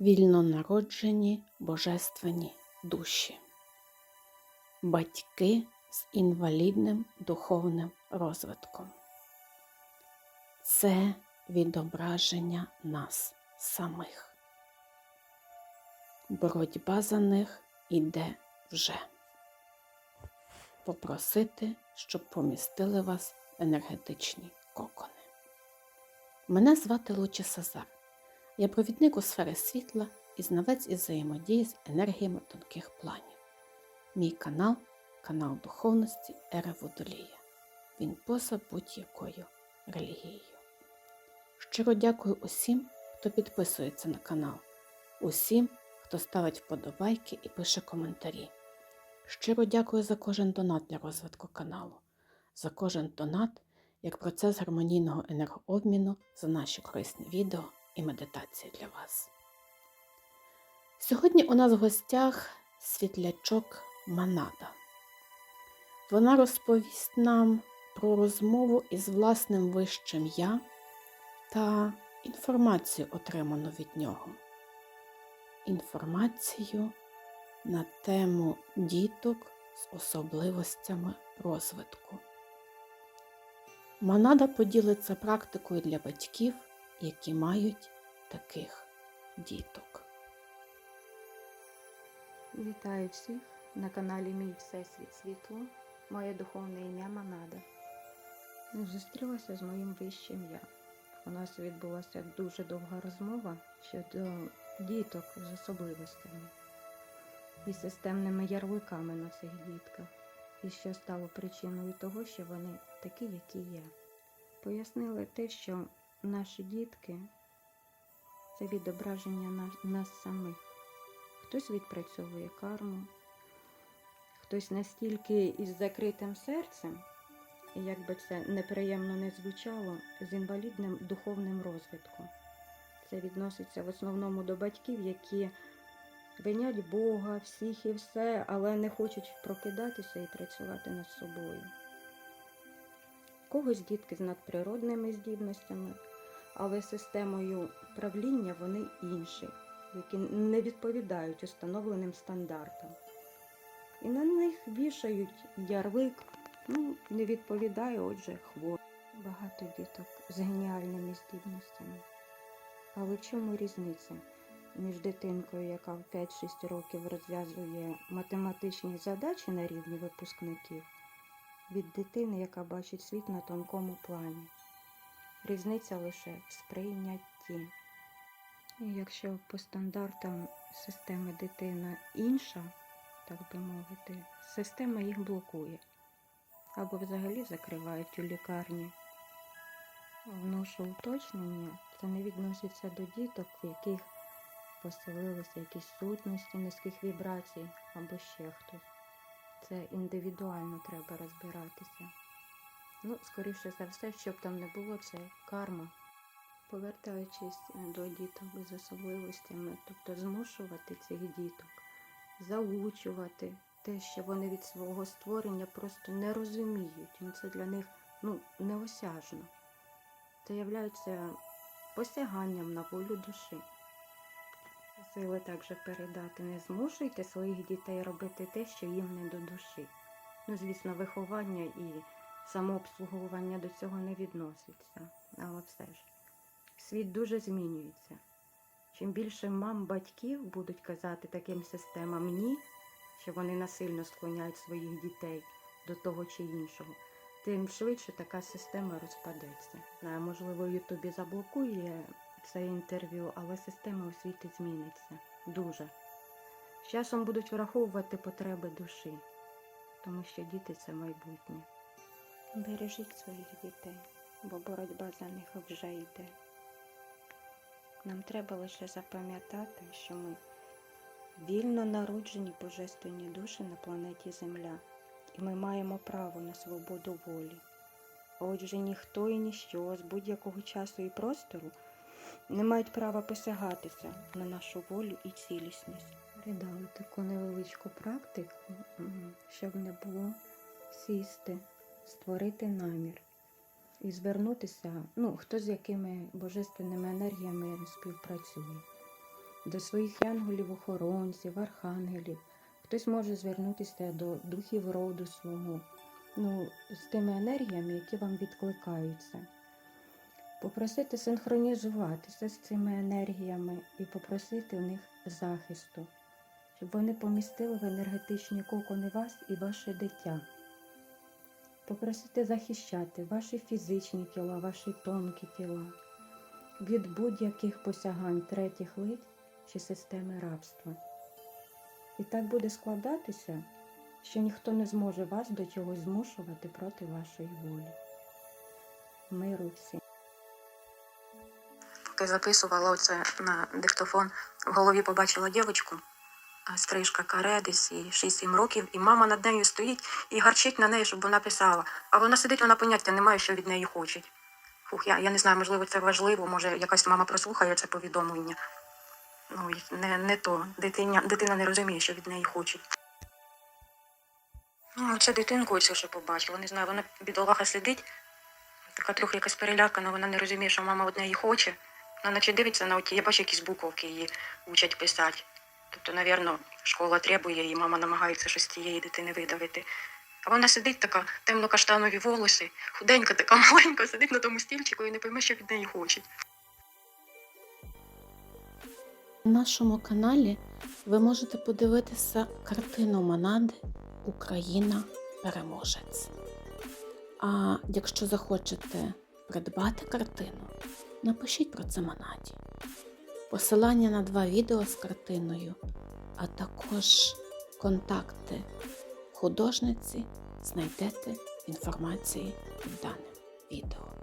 вільнонароджені божественні душі, батьки з інвалідним духовним розвитком. Це відображення нас самих. Боротьба за них іде вже. Попросити, щоб помістили вас в енергетичні кокони. Мене звати Луча Сазар. Я провідник у сфери світла і знавець із взаємодії з енергіями тонких планів. Мій канал канал духовності Ера Водолія. Він поза будь-якою релігією. Щиро дякую усім, хто підписується на канал, усім, хто ставить вподобайки і пише коментарі. Щиро дякую за кожен донат для розвитку каналу, за кожен донат як процес гармонійного енергообміну за наші корисні відео і медитації для вас. Сьогодні у нас в гостях світлячок Манада. Вона розповість нам про розмову із власним вищим я та інформацію, отриману від нього. Інформацію на тему діток з особливостями розвитку. Манада поділиться практикою для батьків, які мають таких діток. Вітаю всіх на каналі Мій Всесвіт Світло. Моє духовне ім'я Манада. Зустрілася з моїм вищим я. У нас відбулася дуже довга розмова щодо діток з особливостями і системними ярликами на цих дітках, і що стало причиною того, що вони такі, які є. Пояснили те, що наші дітки це відображення нас, нас самих. Хтось відпрацьовує карму, хтось настільки із закритим серцем, як би це неприємно не звучало, з інвалідним духовним розвитком. Це відноситься в основному до батьків, які винять Бога, всіх і все, але не хочуть прокидатися і працювати над собою. Когось дітки з надприродними здібностями, але системою правління вони інші які не відповідають установленим стандартам. І на них вішають ярлик, ну, не відповідає, отже, хворий. Багато діток з геніальними здібностями. Але чому різниця між дитинкою, яка в 5-6 років розв'язує математичні задачі на рівні випускників, від дитини, яка бачить світ на тонкому плані? Різниця лише в сприйнятті. Якщо по стандартам системи дитина інша, так би мовити, система їх блокує або взагалі закривають у лікарні. Вношу уточнення, це не відноситься до діток, в яких поселилися якісь сутності низьких вібрацій або ще хтось. Це індивідуально треба розбиратися. Ну, скоріше за все, щоб там не було, це карма. Повертаючись до діток з особливостями, тобто змушувати цих діток, заучувати те, що вони від свого створення просто не розуміють. Ну, Це для них ну, неосяжно. Це являється посяганням на волю душі. Сили також передати, не змушуйте своїх дітей робити те, що їм не до душі. Ну, звісно, виховання і самообслуговування до цього не відноситься, але все ж. Світ дуже змінюється. Чим більше мам батьків будуть казати таким системам ні, що вони насильно склоняють своїх дітей до того чи іншого, тим швидше така система розпадеться. Можливо, Ютубі заблокує це інтерв'ю, але система у світі зміниться дуже. З часом будуть враховувати потреби душі, тому що діти це майбутнє. Бережіть своїх дітей, бо боротьба за них вже йде. Нам треба лише запам'ятати, що ми вільно народжені божественні душі на планеті Земля, і ми маємо право на свободу волі. Отже, ніхто і ніщо з будь-якого часу і простору не мають права посягатися на нашу волю і цілісність. Придали таку невеличку практику, щоб не було сісти, створити намір і звернутися, ну, хто з якими божественними енергіями співпрацює. до своїх янголів-охоронців, архангелів. Хтось може звернутися до духів роду свого, ну, з тими енергіями, які вам відкликаються. Попросити синхронізуватися з цими енергіями і попросити у них захисту, щоб вони помістили в енергетичні кокони вас і ваше дитя. Попросити захищати ваші фізичні тіла, ваші тонкі тіла від будь-яких посягань третіх лить чи системи рабства. І так буде складатися, що ніхто не зможе вас до чогось змушувати проти вашої волі. Миру всім. Поки записувала оце на диктофон, в голові побачила дівчинку, стрижка каре, десь 6-7 років, і мама над нею стоїть і гарчить на неї, щоб вона писала. А вона сидить, вона поняття не має, що від неї хочуть. Фух, я, я не знаю, можливо, це важливо, може якась мама прослухає це повідомлення. Ну, не, не то. Дитиня, дитина не розуміє, що від неї хочуть. Ну, це дитинку ось що побачила. Не знаю, вона бідолаха сидить, така трохи якась перелякана, вона не розуміє, що мама від неї хоче. Вона наче дивиться на оті, я бачу, якісь буковки її учать писати. Тобто, навірно, школа требує, і мама намагається щось з цієї дитини видавити. А вона сидить така, темно-каштанові волоси, худенька, така маленька, сидить на тому стільчику і не пойме, що від неї хочуть. На нашому каналі ви можете подивитися картину Манади Україна переможець. А якщо захочете придбати картину, напишіть про це Манаді. Посилання на два відео з картиною, а також контакти художниці знайдете в інформації під даним відео.